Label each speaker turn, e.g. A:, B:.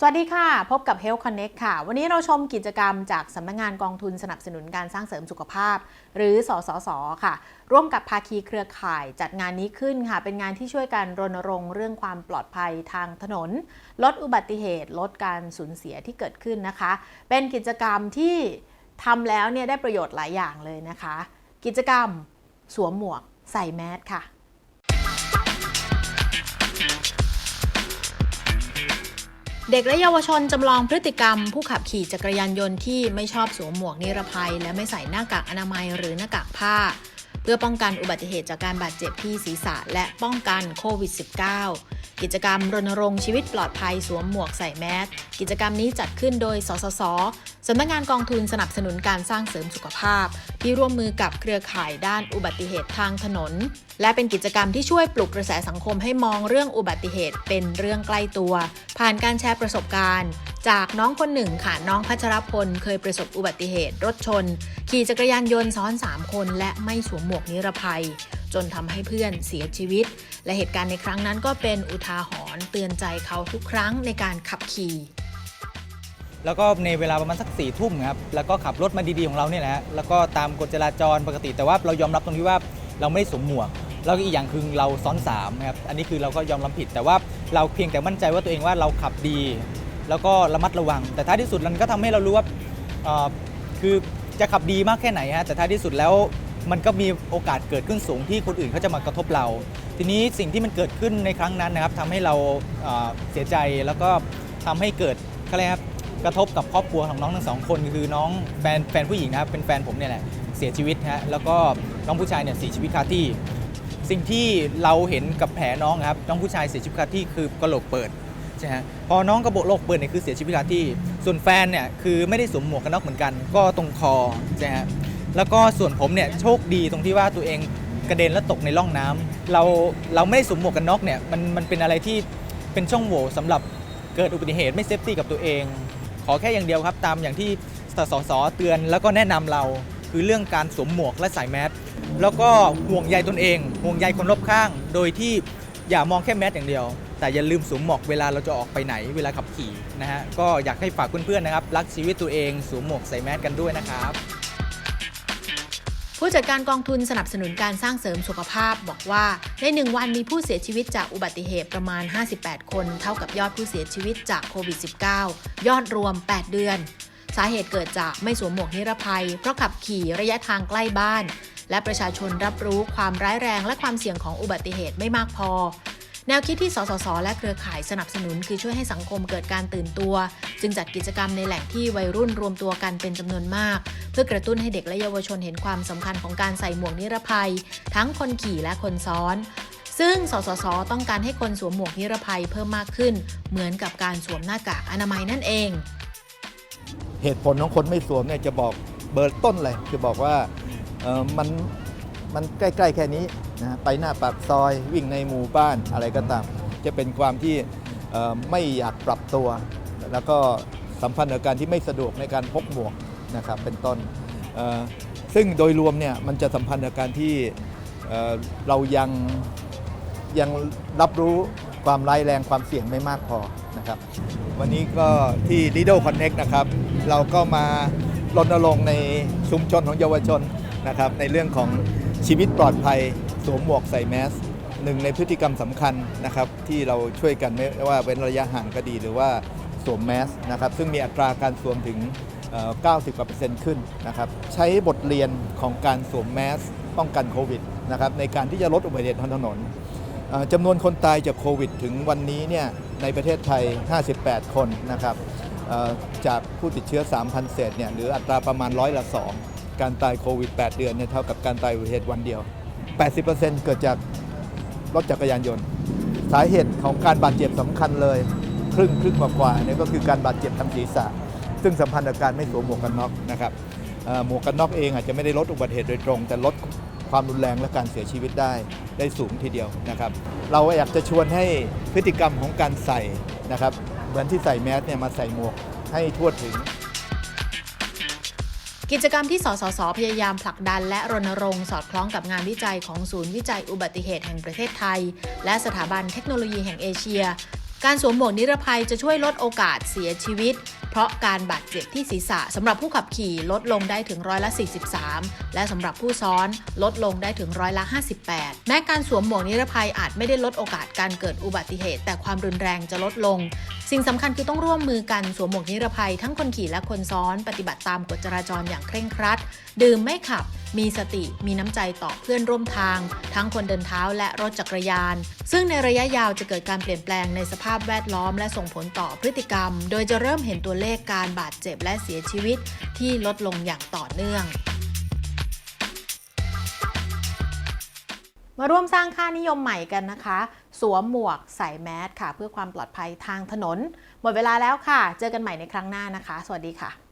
A: สวัสดีค่ะ พบกับ Health Connect ค่ะ วันนี้เราชมกิจกรรมจากสำนักงานกองทุนสนับสนุนการสร้างเสริมสุขภาพ หรือสสส ค่ะ ร่วมกับภาคีเครือข่ายจัดงานนี้ขึ้นค่ะ เป็นงานที่ช่วยกันรณรงค์เรื่องความปลอดภัยทางถนน ลดอุบัติเหตุ ลดการสูญเสียที่เกิดขึ้นนะคะ เป็นกิจกรรมที่ทำแล้วเนี่ยได้ประโยชน์หลายอย่างเลยนะคะ กิจกรรมสวมหมวกใส่แมสค่ะ เด็กและเยาวชนจำลองพฤติกรรม ผู้ขับขี่จักรยานยนต์ที่ไม่ชอบสวมหมวกนิรภัย และไม่ใส่หน้ากากอนามัยหรือหน้ากากผ้า เพื่อป้องกันอุบัติเหตุจากการบาดเจ็บที่ศีรษะและป้องกันโควิด -19 กิจกรรมรณรงค์ชีวิตปลอดภัยสวมหมวกใส่แมสกิจกรรมนี้จัดขึ้นโดย สสสสำนักงานกองทุนสนับสนุนการสร้างเสริมสุขภาพ ที่ร่วมมือกับเครือข่ายด้านอุบัติเหตุทางถนน และเป็นกิจกรรมที่ช่วยปลุกกระแสสังคมให้มองเรื่องอุบัติเหตุเป็นเรื่องใกล้ตัว ผ่านการแชร์ประสบการณ์ จากน้องคนหนึ่งค่ะ น้องพัชรพล เคยประสบอุบัติเหตุ รถชน ขี่จักรยานยนต์ซ้อน 3 คน และไม่สวมหมวกนิรภัย จนทำให้เพื่อนเสียชีวิต และเหตุการณ์ในครั้งนั้นก็เป็นอุทาหรณ์เตือนใจเขาทุกครั้งในการขับขี่
B: แล้วก็ในเวลาประมาณสักสี่ทุ่มครับแล้วก็ขับรถมาดีๆของเราเนี่ยนะฮะแล้วก็ตามกฎจราจรปกติแต่ว่าเรายอมรับตรงที่ว่าเราไม่ได้สวมหมวกแล้วก็อีกอย่างคือเราซ้อนสามครับ อันนี้คือเราก็ยอมรับผิด แต่ว่าเราเพียงแต่มั่นใจว่าตัวเองว่าเราขับดี แล้วก็ระมัดระวัง แต่ท้ายที่สุดมันก็ทำให้เรารู้ว่าคือจะขับดีมากแค่ไหนฮะแต่ท้ายที่สุดแล้วมันก็มีโอกาสเกิดขึ้นสูงที่คนอื่นเขาจะมากระทบเรา ทีนี้สิ่งที่มันเกิดขึ้นในครั้งนั้นนะครับทำให้เราเสียใจแล้วก็ทำให้เกิดอะไรยกครับกระทบกับครอบครัวของน้องทั้งสองคน คือน้องแฟนแฟนผู้หญิงนะครับเป็นแฟนผมเนี่ยแหละเสียชีวิตฮะแล้วก็น้องผู้ชายเนี่ยเสียชีวิตคาที่ สิ่งที่เราเห็นกับแผลน้องครับน้องผู้ชายเสียชีวิตคาที่คือกระโหลกเปิด ใช่ฮะพอน้องกระโหลกเปิดเนี่ยคือเสียชีวิตคาที่ ส่วนแฟนเนี่ยคือไม่ได้สวมหมวกกันน็อกเหมือนกัน ก็ตรงคอใช่ฮะแล้วก็ส่วนผมเนี่ยโชคดีตรงที่ว่าตัวเองกระเด็นแล้วตกในร่องน้ำเราเราไม่ได้สวมหมวกกันน็อกเนี่ยมันมันเป็นอะไรที่เป็นช่องโหว่สำหรับเกิดอุบัติเหตุไม่เซฟตี้กับตัวเอง ขอแค่อย่างเดียวครับ ตามอย่างที่สสสเตือนแล้วก็แนะนำเราคือเรื่องการสวมหมวกและใส่แมสแล้วก็ห่วงใยตนเอง ห่วงใยคนรอบข้าง โดยที่ อย่ามองแค่แมสอย่างเดียว แต่อย่าลืมสวมหมวกเวลาเราจะออกไปไหนเวลาขับขี่นะฮะก็อยากให้ฝากเพื่อนๆนะครับ รักชีวิตตัวเองสวมหมวกใส่แมสกันด้วยนะครับ
A: ผู้จัดการกองทุนสนับสนุนการสร้างเสริมสุขภาพบอกว่า ในหนึ่งวันมีผู้เสียชีวิตจากอุบัติเหตุประมาณ 58 คน เท่ากับยอดผู้เสียชีวิตจากโควิด -19 ยอดรวม 8 เดือน สาเหตุเกิดจากไม่สวมหมวกนิรภัย เพราะขับขี่ระยะทางใกล้บ้าน และประชาชนรับรู้ความร้ายแรงและความเสี่ยงของอุบัติเหตุไม่มากพอ แนวคิดที่สสส และเครือข่ายสนับสนุน คือช่วยให้สังคมเกิดการตื่นตัว จึงจัดกิจกรรมในแหล่งที่วัยรุ่นรวมตัวกันเป็นจำนวนมาก เพื่อกระตุ้นให้เด็กและเยาวชนเห็นความสำคัญของการใส่หมวกนิรภัย ทั้งคนขี่และคนซ้อนซึ่ง สสส ต้องการให้คนสวมหมวกนิรภัยเพิ่มมากขึ้น เหมือนกับการสวมหน้ากากอนามัยนั่นเอง
C: เหตุผลของคนไม่สวมเนี่ยจะบอกเบอร์ต้นเลย คือบอกว่า มันมันใกล้ๆแค่นี้นะไปหน้าปากซอยวิ่งในหมู่บ้านอะไรก็ตาม จะเป็นความที่ไม่อยากปรับตัว แล้วก็สัมพันธ์กับการที่ไม่สะดวกในการพกหมวกนะครับเป็นต้นซึ่งโดยรวมเนี่ยมันจะสัมพันธ์กับการที่เเรายังยังรับรู้ความร้ายแรงความเสี่ยงไม่มากพอนะครับวันนี้ก็ที่ Lido Connect นะครับ เราก็มารณรงค์ในชุมชนของเยาวชน นะครับในเรื่องของชีวิตปลอดภัยสวมหมวกใส่แมสหนึ่งในพฤติกรรมสำคัญนะครับที่เราช่วยกันไม่ว่าเป็นระยะห่างก็ดีหรือว่าสวมแมสนะครับซึ่งมีอัตราการสวมถึงเอ่อ90กว่าเปอร์เซ็นต์ขึ้นนะครับใช้บทเรียนของการสวมแมสป้องกันโควิดนะครับในการที่จะลดอุบัติเหตุทางถนนจำนวนคนตายจากโควิด ถึงวันนี้เนี่ยในประเทศไทย 58 คนนะครับจากผู้ติดเชื้อ 3,000 เศษเนี่ยหรืออัตราประมาณร้อยละ2 การตายโควิด 8 เดือนเนี่ยเท่ากับการตายอุบัติเหตุวันเดียว 80%เกิดจากรถจักรยานยนต์ สาเหตุของการบาดเจ็บสำคัญเลย ครึ่งครึ่งกว่าๆเนี่ยก็คือการบาดเจ็บทางศีรษะ ซึ่งสัมพันธ์กับการไม่สวมหมวกกันน็อกนะครับหมวกกันน็อกเองอาจจะไม่ได้ลดอุบัติเหตุโดยตรง แต่ลดความรุนแรงและการเสียชีวิตได้ได้สูงทีเดียวนะครับ เราอยากจะชวนให้พฤติกรรมของการใส่นะครับเหมือนที่ใส่แมสเนี่ยมาใส่หมวกให้ทั่วถึง
A: กิจกรรมที่สสส พยายามผลักดัน และรณรงค์สอดคล้องกับงานวิจัยของศูนย์วิจัยอุบัติเหตุแห่งประเทศไทย และสถาบันเทคโนโลยีแห่งเอเชีย การสวมหมวกนิรภัยจะช่วยลดโอกาสเสียชีวิต เพราะการบาดเจ็บที่ศีรษะสำหรับผู้ขับขี่ลดลงได้ถึงร้อยละ 43 และสำหรับผู้ซ้อนลดลงได้ถึงร้อยละ 58 แม้การสวมหมวกนิรภัยอาจไม่ได้ลดโอกาสการเกิดอุบัติเหตุ แต่ความรุนแรงจะลดลง สิ่งสำคัญคือต้องร่วมมือกันสวมหมวกนิรภัยทั้งคนขี่และคนซ้อน ปฏิบัติตามกฎจราจรอย่างเคร่งครัด ดื่มไม่ขับ มีสติ มีน้ำใจต่อเพื่อนร่วมทาง ทั้งคนเดินเท้าและรถจักรยาน ซึ่งในระยะยาวจะเกิดการเปลี่ยนแปลงในสภาพแวดล้อม และส่งผลต่อพฤติกรรม โดยจะเริ่มเห็นตัวเลขการบาดเจ็บและเสียชีวิต ที่ลดลงอย่างต่อเนื่องมาร่วมสร้างค่านิยมใหม่กันนะคะ สวมหมวกใส่แมสค่ะ เพื่อความปลอดภัยทางถนน หมดเวลาแล้วค่ะ เจอกันใหม่ในครั้งหน้านะคะ สวัสดีค่ะ